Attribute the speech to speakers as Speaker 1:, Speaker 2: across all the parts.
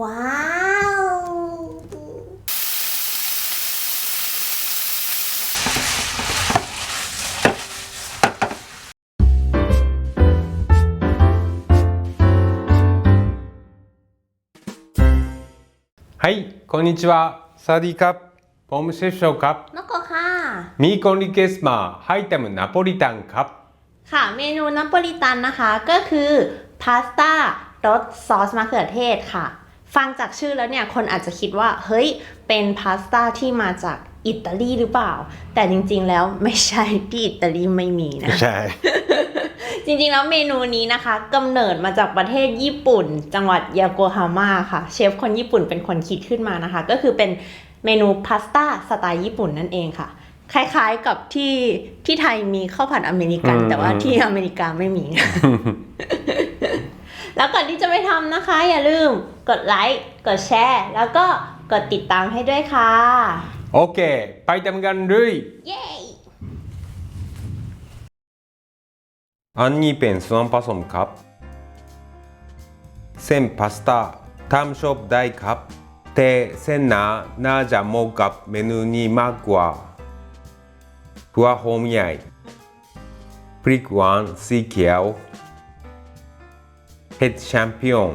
Speaker 1: ว้าว
Speaker 2: はい、こんにちは。สวัสดีครับ ผมเชฟโชครับ
Speaker 1: นกโกค่ะ
Speaker 2: มีคนรีเควสต์มาให้ทำนาโปลิตันครับ
Speaker 1: ค่ะเมนูนาโปลิตันนะคะก็คือพาสต้ารสซอสมะเขือเทศค่ะ ฟังจากชื่อแล้วเนี่ยคนอาจจะคิดว่า เฮ้ย เป็นพาสต้าที่มาจากอิตาลีหรือเปล่า แต่จริงๆแล้วไม่ใช่ที่อิตาลีไม่มีนะ
Speaker 2: ใช่
Speaker 1: จริงๆแล้วเมนูนี้นะคะกำเนิดมาจากประเทศญี่ปุ่น จังหวัดยาโกฮาม่าค่ะ เชฟคนญี่ปุ่นเป็นคนคิดขึ้นมานะคะ ก็คือเป็นเมนูพาสต้าสไตล์ญี่ปุ่นนั่นเองค่ะ คล้ายๆกับที่ที่ไทยมีข้าวผัดอเมริกัน
Speaker 2: อืม
Speaker 1: แต่ว่าที่อเมริกาไม่มี แล้วก่อนที่จะไปทำนะคะ อย่าลืมกดไลค์กดแชร์ แล้วก็กดติดตามให้ด้วยค่ะ
Speaker 2: โอเค ไปทำกันเลย
Speaker 1: เย้
Speaker 2: อันนี้เป็นส่วนผสมครับ เส้นพาสต้าทำชอบได้ครับ แต่เส้นหนาน่าจะเหมาะกับเมนูนี้มากกว่าหัวหอมใหญ่พริกหวานสีเขียว เห็ดแชมปิญอน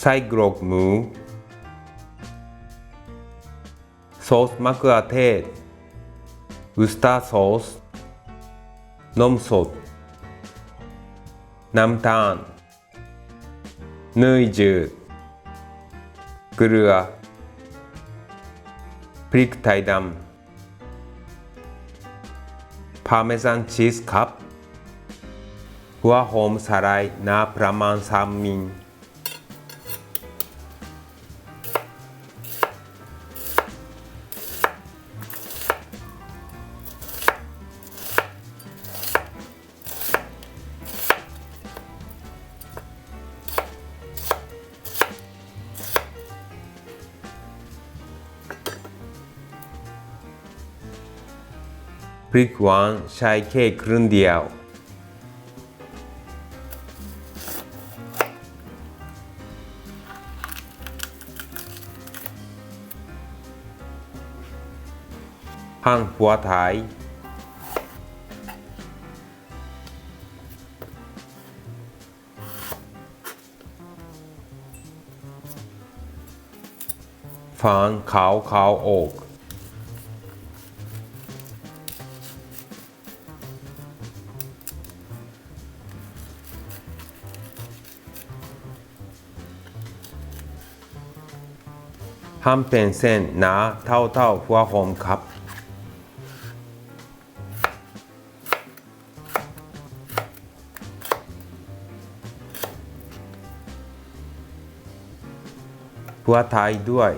Speaker 2: ไส้กรอกหมูซอสมะเขือเทศอุสตาซอสนมสดน้ำตาลเนยจืดเกลือพริกไทยดำพาเมซานชีสครับ หัวหอมสลายน้ำประมาณสามมิลพริกหวานใช้แค่ครึ่งเดียว หั่นหัวไทยฝันขาวขาวออกห้ามเป็นเส้นหนาเท่าเท่าๆหัวหอมครับ หัวไทยด้วย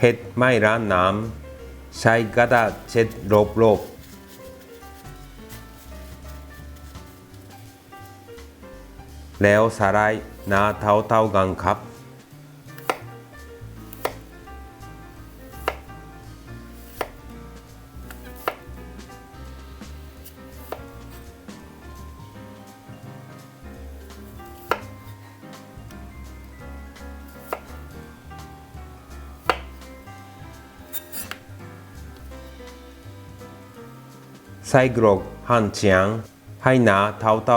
Speaker 2: เห็ดไม่ร้านน้ำใช้กระดาษเช็ดรอบๆแล้วสลายหนาเท่าๆกันครับ ไส้กรอกหั่นเฉียงให้หนาเท่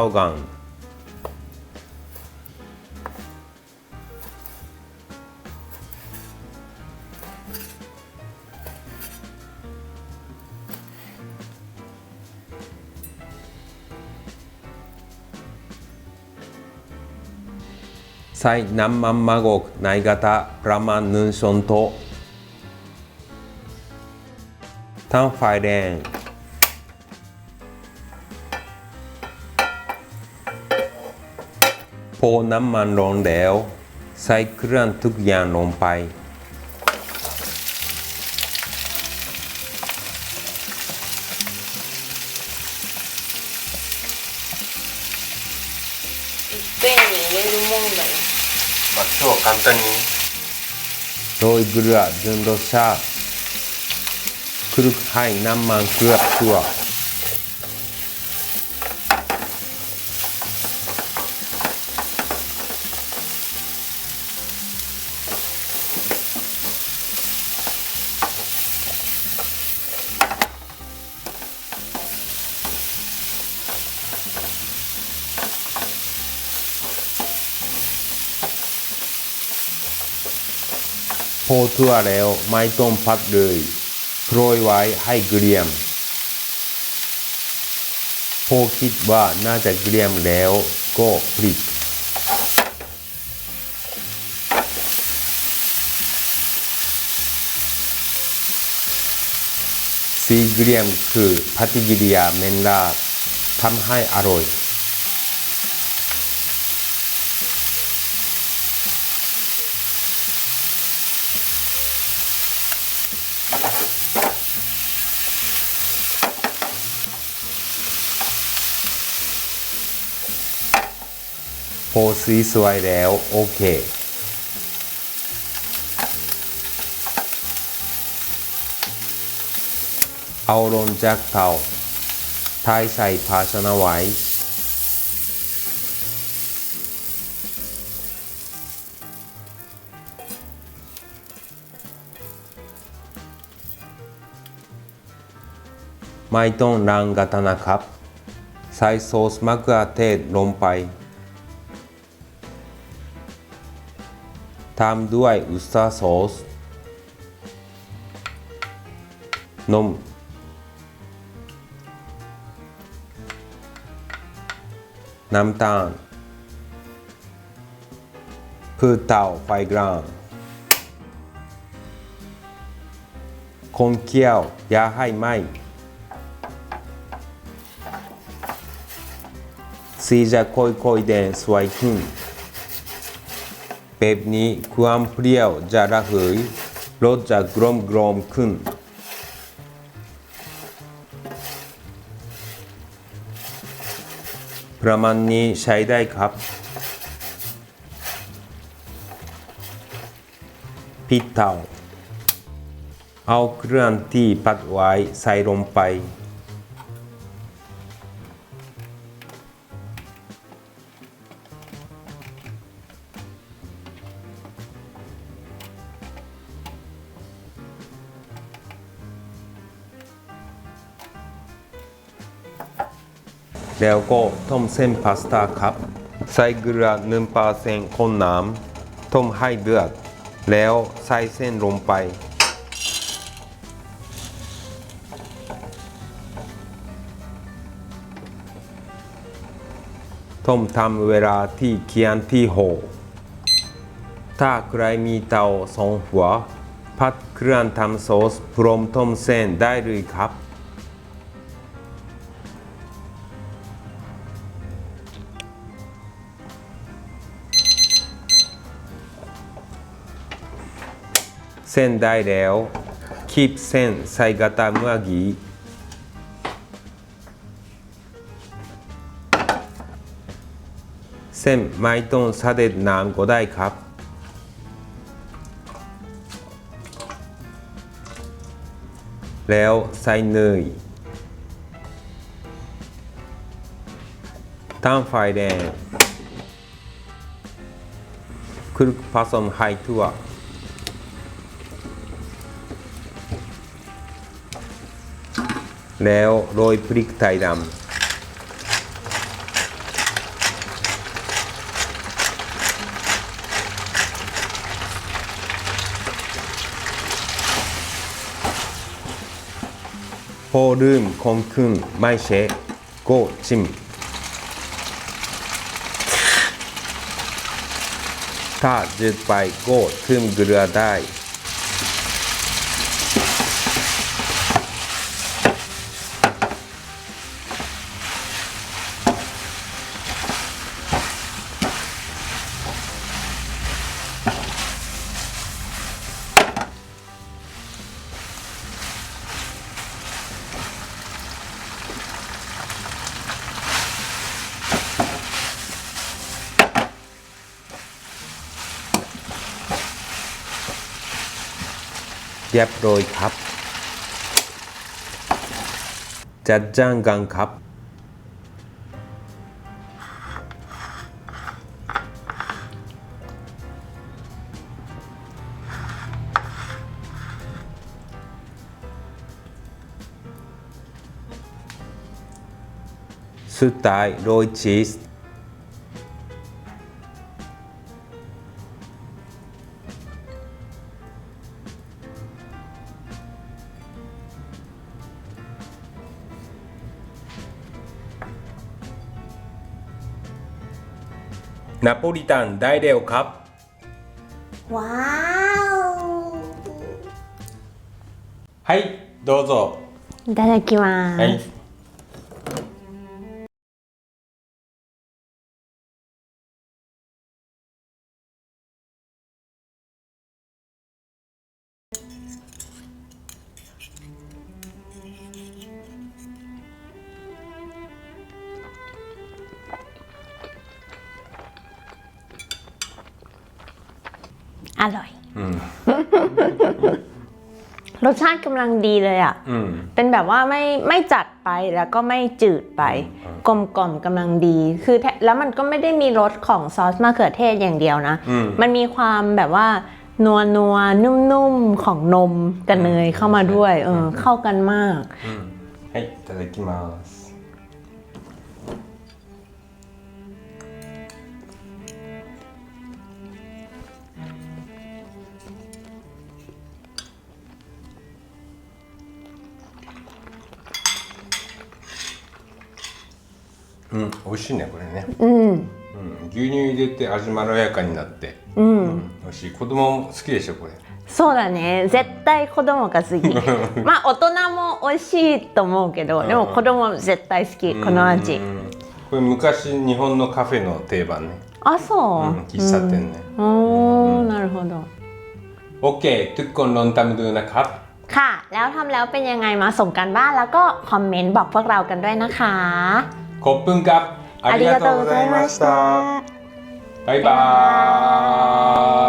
Speaker 2: โต๊ะตั้งไฟแดง พอน้ำมันร้อนแล้วใส่เครื่องทุกอย่างลงไป
Speaker 1: 便利レモンだよ
Speaker 2: まあ、今日は簡単に โรยเกลือจนรสชาติคลุกให้น้ำมันเคลือบตั พอทั่วแล้วไม่ต้องพัดเลยโรยไว้ให้เกรียมพอคิดว่าน่าจะเกรียมแล้วก็พลิก สีเกรียมคือปฏิกิริยาเมนลาทำให้อร่อย สีสวยแล้ว โอเคเอาลงจากเตาทายใส่ภาชนะไว้ ไม่ต้องนางกระทะนะครับ ใส่ซอสมะเขือเทศลงไป ตามด้วยอุสตาซอส นม น้ำตาลพืชเตาไฟกลางคนเคี่ยวอย่าให้ไหมสีจะค่อยๆแดงสวยขึ้น แบบนี้ความเปรี้ยวจะระเหยรสจะกลมกลมขึ้น ประมาณนี้ใช้ได้ครับปิดเตาเอาเครื่องที่ปัดไว้ใส่ลงไป แล้วก็ต้มเส้นพาสต้าครับ ใส่เกลือหนึ่งเปอร์เซ็นต์คนน้ำต้มให้เดือด แล้วใส่เส้นลงไป ต้มทำเวลาที่เคียนที่โหถ้าใครมีเตาสองหัว พัดเครื่องทำซอสพร้อมต้มเส้นได้เลยครับ ส้นได้แล้ว คีบเส้นใส่กระตาเมื่อกี้เส้นไม่ต้องสเด็จน้ำก็ได้ครับ แล้วใส่เนยตั้งไฟแดงคลุกผสมให้ทั่ว แล้วโรยพริกไทยดำพอเริ่มคงขึ้นไม่เชะก็ชิมถ้าจืดไปก็เพิ่มเกลือได้ เรียบร้อยครับ จัดจ้านกันครับ สุดท้ายโรยชีส ナポリタン大レオ
Speaker 1: かわー。
Speaker 2: はいどうぞ。
Speaker 1: いただきます、
Speaker 2: はい。
Speaker 1: อร่อย
Speaker 2: うん
Speaker 1: รสชาติกำลังดีเลยอ่ะ
Speaker 2: うん
Speaker 1: เป็นแบบว่าไม่ไม่จัดไปแล้วก็ไม่จืดไป กลมกล่อมๆกำลังดี คือแทแล้วมันก็ไม่ได้มีรสของซอสมะเขือเทศอย่างเดียวนะ
Speaker 2: อืม
Speaker 1: มันมีความแบบว่า นัวนัวๆนุ่มๆ ของนมกับเนยเข้ามาด้วย เออ เข้ากันมาก
Speaker 2: うんはいいただきます うん、美味しいねこれね、
Speaker 1: うん。
Speaker 2: うん、牛乳入れて味まろやかになって、
Speaker 1: うん。
Speaker 2: 美味しい子供も好きでしょこれ
Speaker 1: そうだね。絶対子供が好き。まあ大人も美味しいと思うけど、でも子供絶対好き、この味
Speaker 2: う。んこれ昔日本のカフェの定番ね
Speaker 1: あ、そう。
Speaker 2: うん喫茶店ね
Speaker 1: うんおー、なるほど。
Speaker 2: โอเคทุกคนลองทำดูนะครับ
Speaker 1: ค่ะ แล้วทำแล้วเป็นยังไงมาส่งกันบ้านแล้วก็คอมเมนต์บอกพวกเรากันด้วยนะคะ
Speaker 2: 骨粉プありがとうございました。バイバーイ。